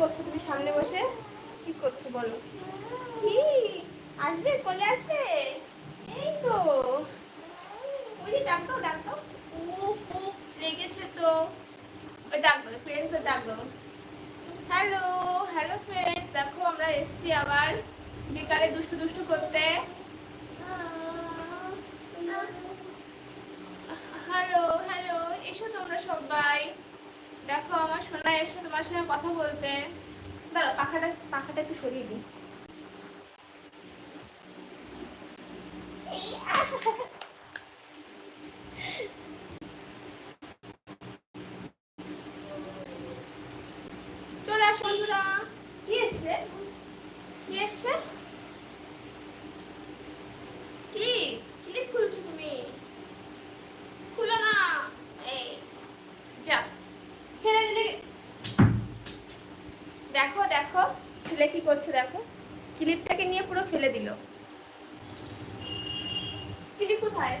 করছ তুমি সামনে বসে? কি করছ বলো? কি? আসবে? কোলে আসবে? এই তো। ওই যে ডাক দাও ডাক দাও। উফ উফ, লেগেছে তো। ওই ডাক দাও ফ্রেন্ডস ডাক হ্যালো হ্যালো ফ্রেন্ডস দেখো আমরা এসেছি আবার বিকালে দুষ্টু দুষ্টু করতে। হ্যালো হ্যালো এসো তোমরা সবাই দেখো আমার সোনা এসে তোমার সঙ্গে কথা বলতে। দাঁড়া পাখাটা পাখাটা একটু সরিয়ে দিই এই আহ! চলে আসো বন্ধুরা কি এসছে কি এসছে কি ক্লিপ খুলছো তুমি খুলো না এই যা ফেলে দিলে কি- দেখো দেখো, ছেলে কি করছে দেখো? ক্লিপটাকে নিয়ে পুরো ফেলে দিল। ক্লিপ কোথায়?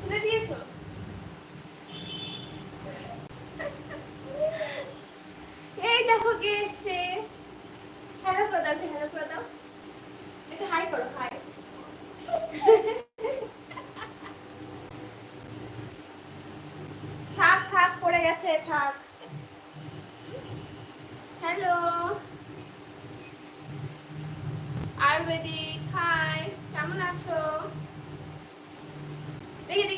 ফেলে দিয়েছ? এই দেখো কে এসছে। হ্যালো করে দাও হ্যালো করে দাও একটু হাই করো, হাই। থাক থাক, পড়ে গেছে, থাক হ্যালো আয়ুর্বেদিক হাই কেমন আছো দেখি দেখি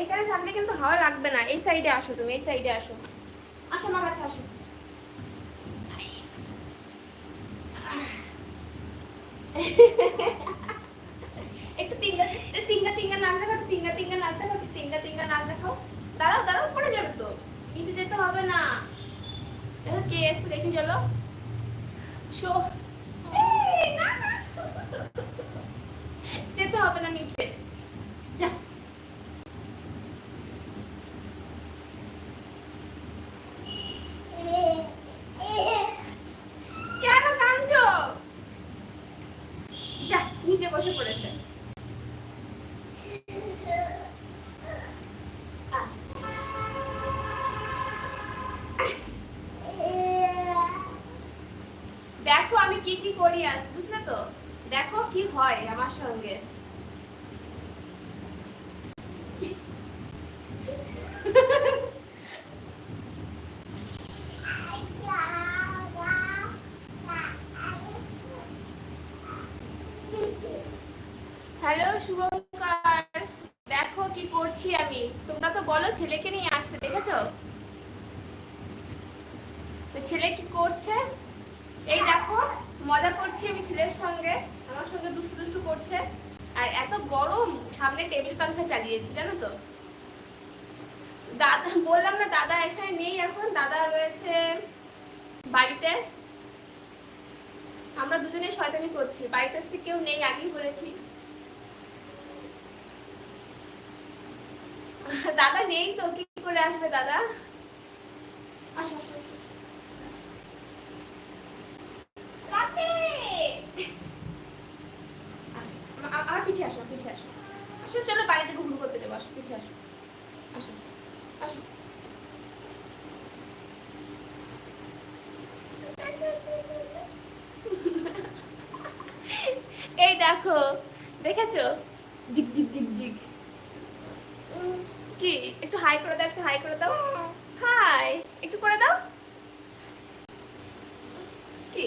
এখানে থাকলে কিন্তু হাওয়া লাগবে না। এই সাইডে আসো তুমি, এই সাইডে আসো। আসো, আমার কাছে আসো। একটু তিঙ্গা তিঙ্গা তিঙ্গা নাচ দেখাও একটু তিঙ্গা তিঙ্গা নাচ দেখাও একটু তিঙ্গা তিঙ্গা নাচ দেখাও দাঁড়াও দাঁড়াও পড়ে যাবে তো। নিচে যেতে হবে না। দেখো কে এসে দেখে চলো। শো এই, না, না। যেতে হবে না নিচে যা কেন কাঁদছো যা নিচে বসে পড়েছে আসো, আসো। দেখো আমি কি কি করি আজ, বুঝলে তো? দেখো কি হয় আমার সঙ্গে। হ্যালো শুভঙ্কর। দেখো কি করছি আমি। তোমরা তো বলো ছেলেকে নিয়ে আসতে, দেখেছ? ছেলে কি করছে? এই দেখো, মজা করছি আমি ছেলের সঙ্গে। আমার সঙ্গে দুষ্টু দুষ্টু করছে। আর এত গরম, সামনে টেবিল পাখা চালিয়েছি, জানো তো? দাদা, বললাম না, দাদা এখানে নেই এখন। দাদা রয়েছে বাড়িতে। আমরা দুজনে শয়তানি করছি। বাড়িতে আজকে কেউ নেই, আগেই বলেছি। দাদা নেই তো, কি করে আসবে দাদা? আসো আসো আসো রাতে! আসো, আ- আ- আমার পিঠে আসো পিঠে আসো আসো চলো বাড়িতে ঘুরু করতে যাব আসো পিঠে আসো আসো আসো আচ্ছা, আচ্ছা, আচ্ছা, আচ্ছা, আচ্ছা। এই দেখো, দেখেছ? জিগ জিগ জিগ জিগ। কি? একটু হাই করে দাও, একটু হাই করে দাও। হাই একটু করে দাও। কি?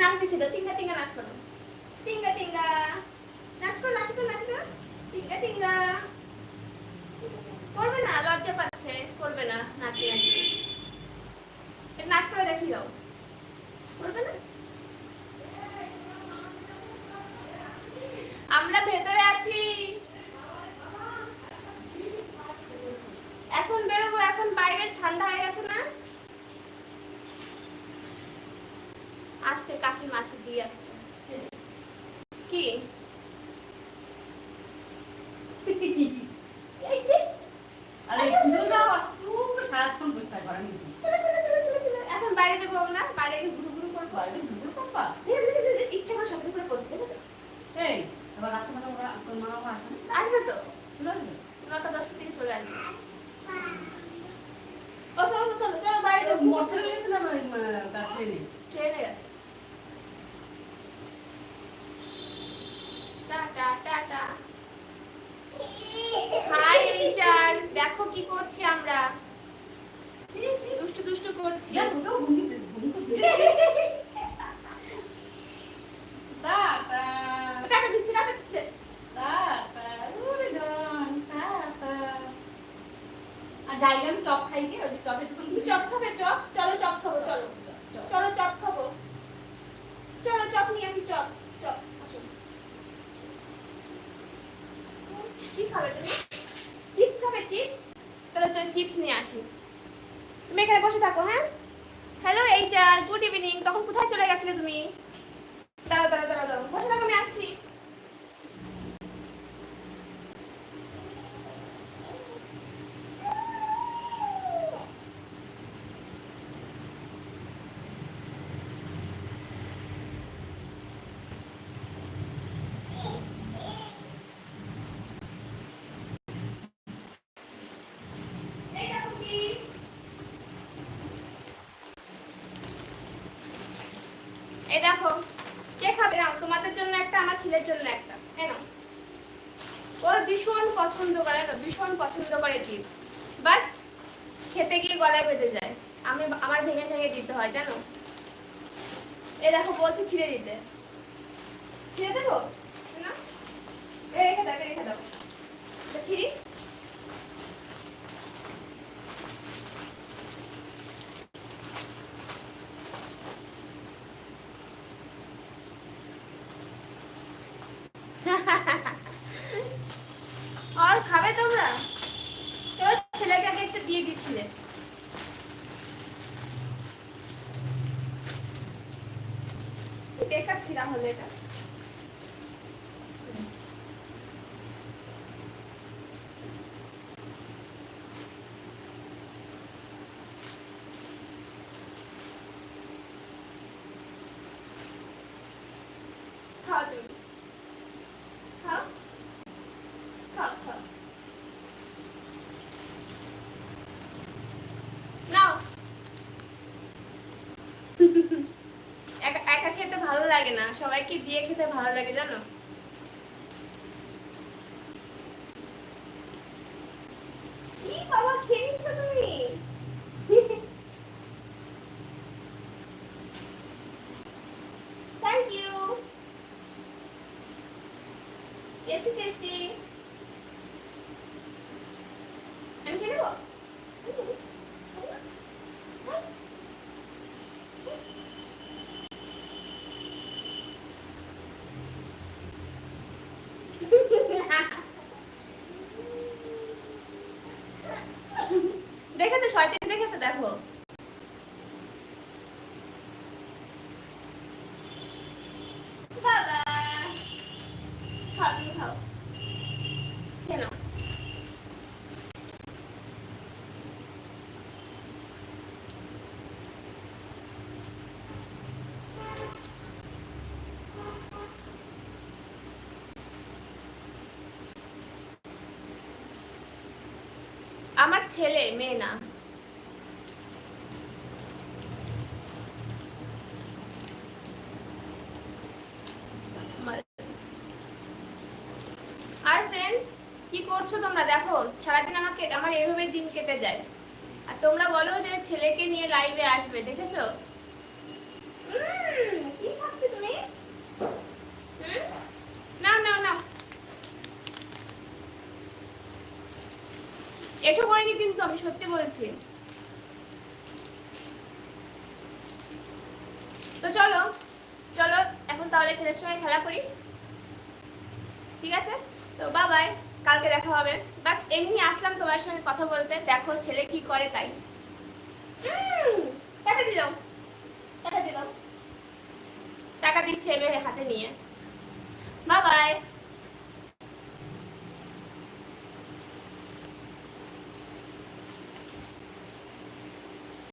নাচ দেখে দাও। টিঙ্গা টিঙ্গা নাচ করো। টিঙ্গা টিঙ্গা নাচ করো নাচ করো নাচ করো তিঙ্গা তিঙ্গা না নাচি নাচি এটা নাচ করে দেখি দাও করবে না আমরা ভেতরে আছি এখন বেরোবো বাইরে ঠান্ডা হয়ে গেছে না? আসছে কাকি মাসি দিয়ে আসছে কি? এই যে সারাক্ষণ বসে। এখন বাইরে যাব আমরা? বাইরে ঘুরু ঘুরু করব? ইচ্ছে করে শপিং করে করছে? এই, এবার মা আসবে আসবে তো। আসবে? নটা দশটা থেকে চলে আসবে ওকে ওকে চলো চলো বাইরে তো যাব মোটরসাইকেলে আহ, তার ট্রেনে। ট্রেনে গেছে টাটা টাটা। হাই এইচার দেখো কি করছি আমরা। দুষ্টু দুষ্টু করছি। টাটা, টাটা দিচ্ছে টাটা দিচ্ছে। টাটা, ওরে ডন, টাটা। আর যাইলে চপ খাই গে, ওই যে চপের তুমি চপ খাবে চপ? চলো চপ খাব চলো। চলো চপ খাব। চলো চপ নিয়ে আসি চপ চপ। কি খাবে তুমি? চিপস খাবে চিপস? তাহলে চলো চিপস নিয়ে আসি। তুমি এখানে বসে থাকো হ্যাঁ? হ্যালো এইচার গুড ইভিনিং তখন কোথায় চলে গেছিলে তুমি? দাঁড়াও দাঁড়াও দাঁড়াও দাঁড়াও। বসে থাকো আমি আসছি এই দেখো কি এই দেখো, কে খাবে? নাও তোমাদের জন্য একটা, আমার ছেলের জন্য একটা। নাও। ওর ভীষণ পছন্দ করে না ভীষণ পছন্দ করে চিপস বাট খেতে গিয়ে গলায় বেঁধে যায়। আমি, আমার ভেঙে ভেঙে দিতে হয়, জানো? এই দেখো, বলছি ছিঁড়ে দিতে। ছিঁড়ে দেবো? না রেখে দাও রেখে দাও। ছিঁড়ি আর খাবে তোমরা তোর ছেলেকে আগে একটা দিয়ে দিচ্ছিলে বেকার ছিলাম হলো এটা খাও তুমি খাও খাও খাও নাও একা খেতে ভালো লাগে না। সবাইকে দিয়ে খেতে ভালো লাগে, জানো? বাবা, খেয়ে নিচ্ছ তুমি? থ্যাংক ইউ টেস্টি টেস্টি আমি খেয়ে নেব দেখেছ শয়তান দেখেছ দেখো। আমার ছেলে মেয়ে না। তোমরা দেখো, সারাদিন আমাকে আমার এভাবে দিন কেটে যায়। আর তোমরা বলো যে ছেলেকে নিয়ে লাইভে আসবে, দেখেছ? কি করিনি কিন্তু, আমি সত্যি বলছি। তো চলো চলো, এখন তাহলে ছেলের সঙ্গে খেলা করি। ঠিক আছে? তো বাবাই কালকে দেখা হবে। বাস, এমনি আসলাম তোমার সঙ্গে কথা বলতে। দেখো ছেলে কি করে তাই। টাকা দিলাম টাকা দিলাম টাকা দিচ্ছে এবার হাতে নিয়ে। বাবাই